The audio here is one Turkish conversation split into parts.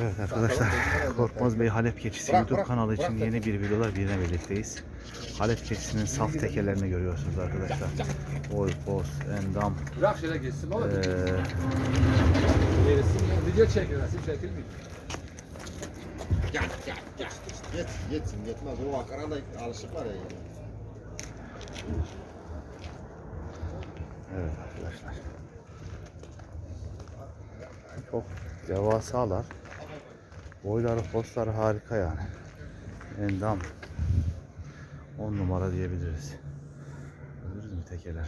Evet arkadaşlar Korkmaz Bey Halep Keçisi YouTube kanalı için yeni bir videolar birine birlikteyiz. Halep Keçisi'nin saf tekelerini görüyorsunuz arkadaşlar. Boy, poz, endam. Bırak şöyle geçsin oğlum. Ee, video çekiyor, resim çekilmiyor. Gel gel gel. Yet, yetsin yetmez. O akarana alışık var ya. evet arkadaşlar. Çok devasalar. Boyları, postları harika yani. Endam. 10 numara diyebiliriz. Görürüz mü tekeleri?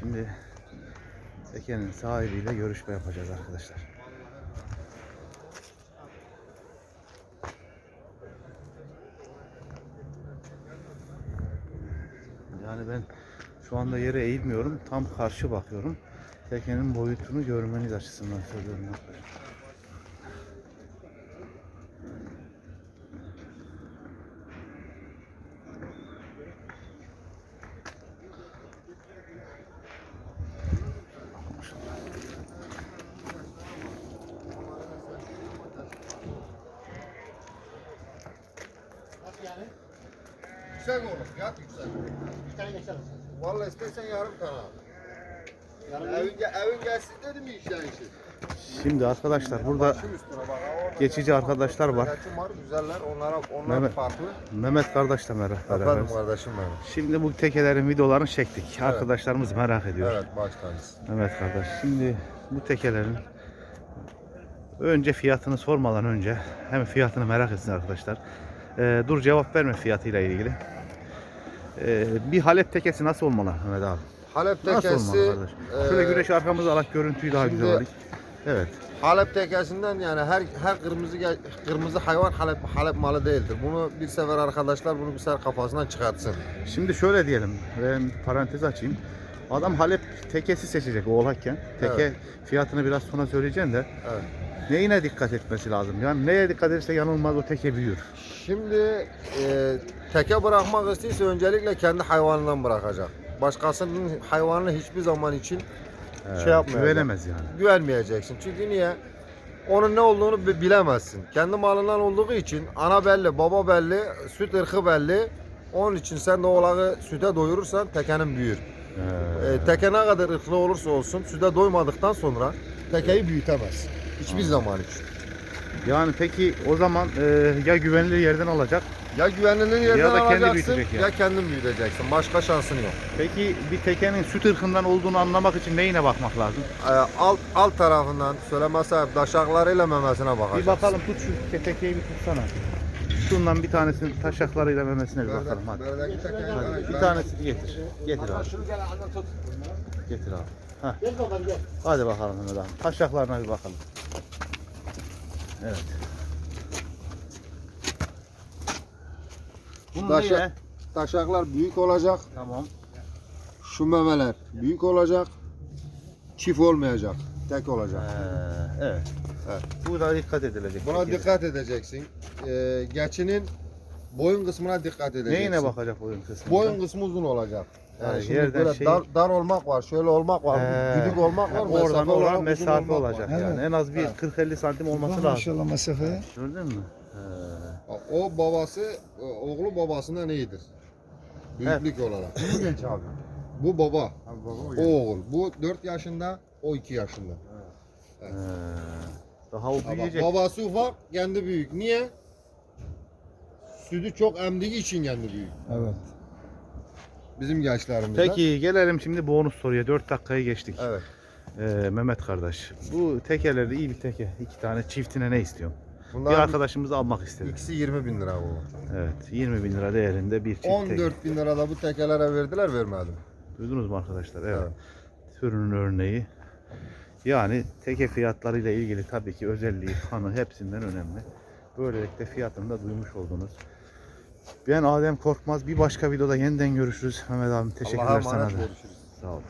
Şimdi tekenin sahibiyle görüşme yapacağız arkadaşlar. Yani ben şu anda yere eğilmiyorum. Tam karşı bakıyorum. Tekenin boyutunu görmeniz açısından söylüyorum. Yüksek olur. Fiyat yüksek. Bir tane geçer misin? Vallahi istersen yarım tane al. Evin, ge- evin gelsin dedim mi işler işi? Şimdi arkadaşlar burada geçici arkadaşlar var. Var güzeller. Onlara, onlar Mehmet- farklı. Mehmet kardeşle beraber. Efendim kardeşim benim. Şimdi bu tekelerin videolarını çektik. Arkadaşlarımız merak ediyor. Evet baş tanesi. Mehmet kardeş. Şimdi bu tekelerin önce fiyatını sormadan önce hem fiyatını merak etsin arkadaşlar. Ee, dur cevap verme fiyatıyla ilgili. Ee, bir Halep tekesi nasıl olmalı Mehmet abi? Halep Nasıl tekesi. kardeş? Şöyle e, güneş arkamıza alak görüntüyü daha güzel şimdi- alayım. Evet. Halep tekesinden yani her her kırmızı kırmızı hayvan Halep Halep malı değildir. Bunu bir sefer arkadaşlar bunu bir sefer kafasından çıkartsın. Şimdi şöyle diyelim. Bir parantez açayım. Adam Halep tekesi seçecek oğlakken. Teke Evet. fiyatını biraz sonra söyleyeceğim de. Evet. Neyine dikkat etmesi lazım? Yani neye dikkat ederse yanılmaz o teke büyür. Şimdi e, teke bırakmak istiyorsa öncelikle kendi hayvanından bırakacak. Başkasının hayvanını hiçbir zaman için Ee, şey yapmayacak. Güvenemez yani. güvenmeyeceksin. Çünkü niye? Onun ne olduğunu bi- bilemezsin. Kendi malından olduğu için ana belli, baba belli, süt ırkı belli. Onun için sen de oğlağı süte doyurursan tekenin büyür. Ee, E, teke ne kadar ırklı olursa olsun süte doymadıktan sonra tekeyi büyütemez. Hiçbir zaman için. yani peki o zaman e, ya güvenilir yerden alacak. Ya güvenilir yerden Ya da kendi alacaksın büyütecek yani. ya kendin büyüteceksin. Başka şansın yok. Peki bir tekenin süt ırkından olduğunu anlamak için neyine bakmak lazım? E, alt alt tarafından söylemezse daşaklarıyla memesine bakacaksın. Bir bakalım tut şu tekeyi bir tutsana. Şundan bir tanesinin taşaklarıyla memesine bir bakalım hadi. Hadi bir tanesini getir. Getir abi. Getir abi. Gel. Hadi bakalım Mehmet abi. Taşaklarına bir bakalım. Evet. Bunun Taşak- ne? Taşaklar büyük olacak. Tamam. Şu memeler büyük olacak. Çift olmayacak. Tek olacak. Ee, evet. Evet. Buna dikkat edilecek. Buna Peki. dikkat edeceksin. Ee, geçinin boyun kısmına dikkat edeceksin. Neyine bakacak boyun kısmı? Boyun kısmı uzun olacak. Yani Evet, şimdi yerden böyle şey- dar, dar olmak var, şöyle olmak var, Ee, güdük olmak var, oradan mesafe uzun mesafe olmak olacak var. yani. En az bir 40-50 santim olması lazım. Maşallah mesafeye. Gördün mü? Ee, O babası, oğlu babasından iyidir. Büyüklük olarak. Genç abi. Bu baba, Abi baba o oğul. Bu 4 yaşında, o 2 yaşında. ee, daha o Ha büyüyecek. babası ufak, kendi büyük. Niye? Sütü çok emdiği için kendi büyük. Evet. Bizim gençlerimizde. Peki gelelim şimdi bonus soruya. 4 dakikayı geçtik. Evet. Ee, Mehmet kardeş. Bu tekelerde iyi bir teke. iki tane çiftine ne istiyorsun? Bir Bunlar arkadaşımız almak istedi. ikisi 20 bin lira bu. Evet. 20 bin lira değerinde bir çift teke. 14 bin lira da bu tekelere verdiler vermedim. Duydunuz mu arkadaşlar? Evet. Evet. Türünün örneği. Yani teke fiyatlarıyla ilgili tabii ki özelliği, kanı hepsinden önemli. Böylelikle fiyatını da duymuş oldunuz. Ben Adem Korkmaz. Bir başka videoda yeniden görüşürüz. Mehmet abim teşekkürler sana da. görüşürüz. Sağ olun.